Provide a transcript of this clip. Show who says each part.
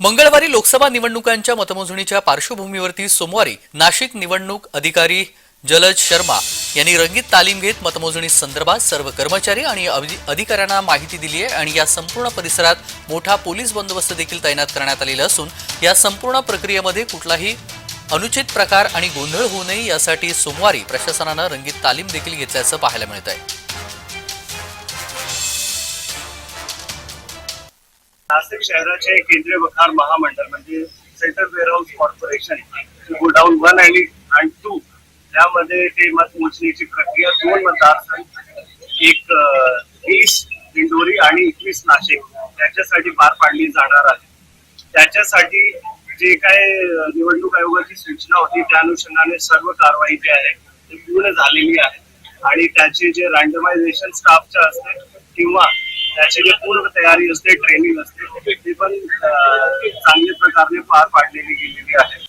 Speaker 1: मंगळवारी लोकसभा निवडणुकांच्या मतमोजणीच्या पार्श्वभूमीवरती सोमवारी नाशिक निवडणूक अधिकारी जलज शर्मा यांनी रंगीत तालीम घेत मतमोजणी संदर्भात सर्व कर्मचारी आणि अधिकाऱ्यांना माहिती दिली आहे आणि या संपूर्ण परिसरात मोठा पोलीस बंदोबस्त देखील तैनात करण्यात आलेला असून या संपूर्ण प्रक्रियेमध्ये कुठलाही अनुचित प्रकार आणि गोंधळ होऊ नये यासाठी सोमवारी प्रशासनानं रंगीत तालीम देखील घेतल्याचं पाहायला मिळत आहे
Speaker 2: नाशिक शहराचे केंद्रीय वखार महामंडळ म्हणजे central warehouse corporation godown one आणि अँड टू यामध्ये ते मतमोजणीची प्रक्रिया दोन मतदारसंघ एक वीस दिंडोरी आणि एकवीस नाशिक त्याच्यासाठी पार पाडली जाणार आहे. त्याच्यासाठी जे काय निवडणूक आयोगाची सूचना होती त्या अनुषंगाने सर्व कारवाई जी आहे ती पूर्ण झालेली आहे. आणि त्याचे जे रँडमायझेशन स्टाफच्या असते किंवा त्याची जी पूर्ण तयारी असते ट्रेनिंग असते. ती पण चांगल्या प्रकारे पार पाडलेली गेलेली आहे.